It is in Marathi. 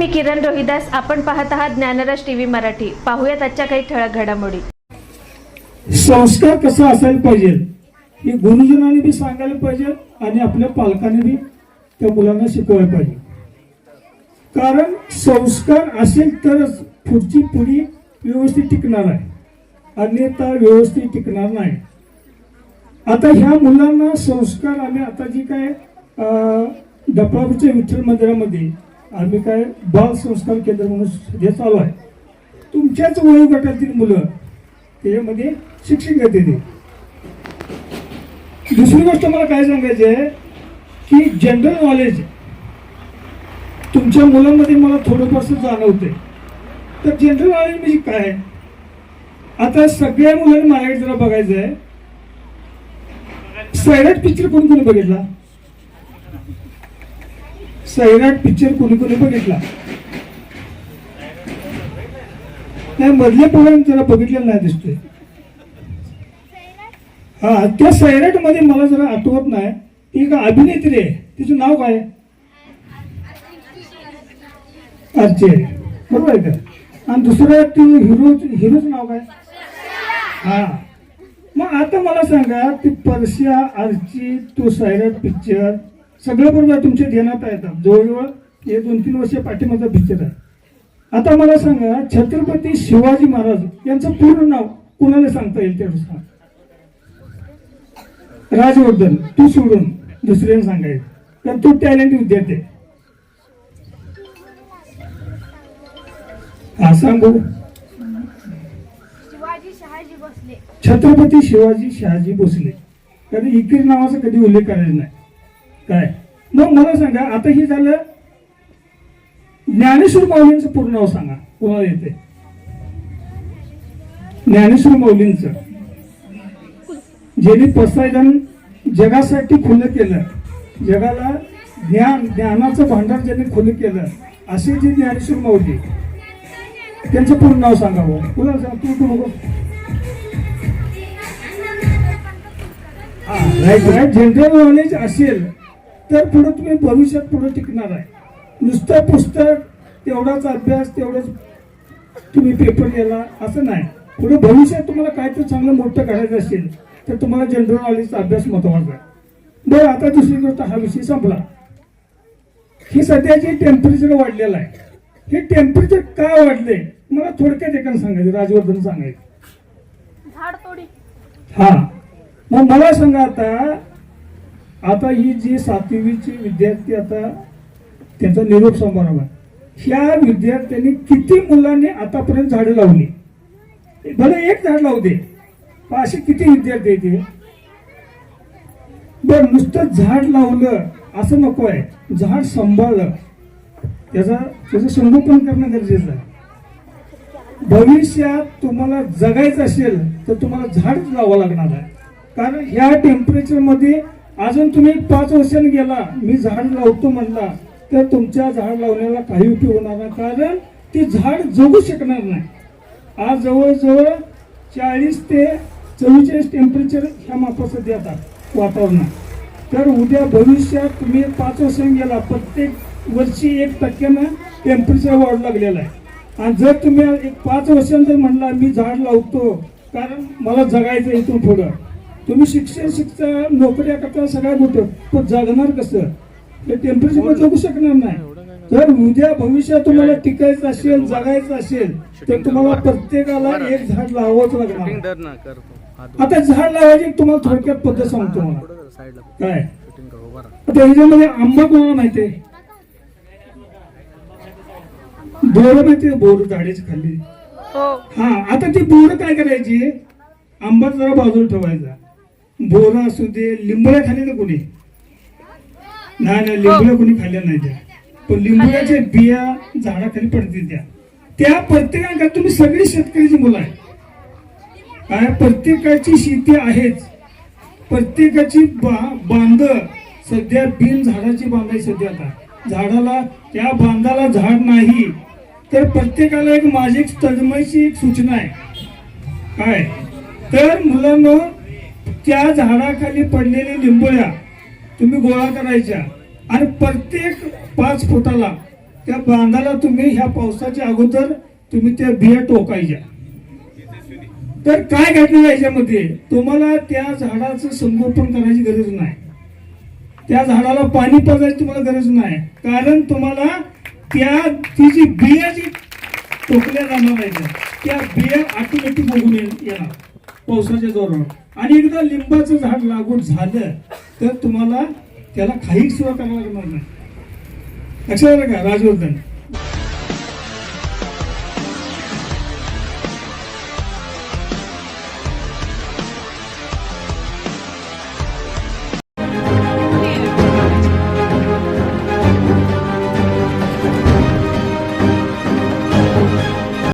मी किरण रोहिदास. आपण पाहत आहात ज्ञानराज टीव्ही मराठी. पाहूयात आजच्या काही ठळक घडामोडी. संस्कार कसा असायला पाहिजे? हे गुरुजनांनी बी सांगायला पाहिजे आणि आपल्या पालकांनी बी त्या मुलांना शिकवायला पाहिजे. कारण संस्कार असेल तरच पुढची पिढी व्यवस्थित टिकणार आहे. अन्यथा व्यवस्थित टिकणार नाही. आता ह्या मुलांना संस्कार आम्ही आता जी काय अं, विठ्ठल मंदिरामध्ये आम्ही काय बाल संस्कार केंद्र म्हणून हे चालू आहे. तुमच्याच वयोगटातील मुलं त्याच्यामध्ये शिक्षण घेते ते दुसरी गोष्ट मला काय सांगायची आहे की जनरल नॉलेज तुमच्या मुलांमध्ये मला थोडंफारसं जाणवते तर जनरल नॉलेज म्हणजे काय? आता सगळ्या मुलांनी माझ्याकडे जरा बघायचं आहे सैराट पिक्चर कोण कोणी बघितला? सैराट पिक्चर कोणी कोणी बघितला? नाही मधल्या पोरांनी जरा बघितलेलं नाही दिसतोय. हा त्या सैराटमध्ये मला जरा आठवत नाही. ती एक अभिनेत्री आहे. तिचं नाव काय अर्चे बरोबर आहे का? आणि दुसरं ती हिरो हिरोचं नाव काय? हा. मग आता मला सांगा ती परश्या आर्ची तो सैराट पिक्चर सगळं बरोबर तुमच्या ध्यानात येतात जवळजवळ हे दोन तीन वर्ष पाठीमागचा पिक्चर आहे. आता मला सांगा छत्रपती शिवाजी महाराज यांचं पूर्ण नाव कुणाला सांगता येईल सांग? राजवर्धन तू सोडून दुसऱ्याने सांगायचं. कारण तू टॅलेंट विद्यार्थी. हा सांगू? शिवाजी शहाजी भोसले. छत्रपती शिवाजी शहाजी भोसले. कारण इकडे नावाचा कधी उल्लेख करायचा नाही. काय? मग मला सांगा आता हे झालं ज्ञानेश्वर मौलींचं पूर्ण नाव सांगा. कोणाला येते? ज्ञानेश्वर मौलींच ज्यांनी पसायदान जगासाठी खुलं केलं जगाला ज्ञान ज्ञानाचं भांडार ज्यांनी खुलं केलं असे जे ज्ञानेश्वर माऊली त्यांचं पूर्ण नाव सांगावं हो. कोणाला सांग? तू तू राईट राईट जनरल नॉलेज असेल तर पुढे तुम्ही भविष्यात पुढे टिकणार आहे. नुसतं पुस्तक तेवढाच अभ्यास तेवढंच तुम्ही पेपर गेला असं नाही. पुढे भविष्यात तुम्हाला काय तर चांगलं मोठं करायचं असेल तर तुम्हाला जनरल नॉलेजचा अभ्यास महत्त्वाचा आहे. बरं आता दुसरी गोष्ट हा विषय संपला. हे सध्या जे टेम्परेचर वाढलेलं आहे हे टेम्परेचर का वाढले? मला थोडक्यात एकानं सांगायचं राजवर्धन सांगायचं. हा. मग मला सांगा आता आता ही जी सातवीची विद्यार्थी आता त्यांचा निरोप समारंभ आहे ह्या विद्यार्थ्यांनी किती मुलांनी आतापर्यंत झाडं लावली? भले एक झाड लावू दे पण असे किती विद्यार्थी येते बरं बर नुसतं झाड लावलं असं नको आहे. झाड सांभाळलं. त्याचा त्याचं संगोपन करणं गरजेचं आहे. भविष्यात तुम्हाला जगायचं असेल तर तुम्हाला झाड लावावं लागणार आहे. कारण ह्या टेम्परेचरमध्ये अजून तुम्ही पाच वर्षांनी गेला मी झाड लावतो म्हणला तर तुमच्या झाड लावण्याला काही उपयोग होणार नाही कारण ते झाड जगू शकणार नाही. आज जवळजवळ चाळीस ते चव्वेचाळीस टेम्परेचर ह्या मापाचं देतात वातावरणात. तर उद्या भविष्यात तुम्ही पाच वर्षांनी गेला प्रत्येक वर्षी एक टक्क्यानं टेम्परेचर वाढ लागलेलं आहे. आणि जर तुम्ही एक पाच वर्षांनी जर म्हणला मी झाड लावतो कारण मला जगायचं इथून पुढं तुम्ही शिक्षण शिकता नोकऱ्या करता सगळ्या गोष्ट. पण जगणार कसं? ते टेम्परेचर जगू शकणार नाही. जर उद्या भविष्यात तुम्हाला टिकायचं असेल जगायचं असेल तर तुम्हाला प्रत्येकाला एक झाड लावावंच लागणार. आता झाड लावायची तुम्हाला थोडक्यात पद्धत सांगतो मला काय? आता ह्याच्यामध्ये आंबा कोणाला माहितीये? बोर माहितीये बोर झाडाची खाल्ली हो. हा आता ती बोर काय करायची? आंबा जरा बाजूला ठेवायचा. बोर असू दे लिंबळ्या खाल्ल्या ना कोणी? नाही नाही लिंबळ्या कोणी खाल्ल्या नाही त्या. पण लिंबळ्याच्या बिया झाडाखाली पडतील त्या. त्या प्रत्येकाकडे तुम्ही सगळी शेतकऱ्याची मुलं आहे काय? प्रत्येकाची शेती आहेच. प्रत्येकाची बा बांध. सध्या बिन झाडाची बांधायची सध्या आता. झाडाला त्या बांधाला झाड नाही. तर प्रत्येकाला एक माझी एक तळमळीची एक सूचना आहे. काय? तर मुलांना त्या झाडाखाली पडलेल्या लिंबोळ्या तुम्ही गोळा करायच्या आणि प्रत्येक पाच फुटाला त्या बांधाला तुम्ही ह्या पावसाच्या अगोदर तुम्ही त्या बिया टोकायच्या. तर काय घडलं याच्यामध्ये? तुम्हाला त्या झाडाचं संगोपन करायची गरज नाही. त्या झाडाला पाणी पाजायची तुम्हाला गरज नाही. कारण तुम्हाला त्या ती जी बिया जी टोकल्या जाणार नाही त्या बिया ऑटोमॅटिक बघून येणार. पावसाच्या जोरावर. आणि एकदा लिंबाचं झाड लागून झालं तर तुम्हाला त्याला काही सुद्धा करावं लागणार नाही. लक्षात आलं का राजवर्धन?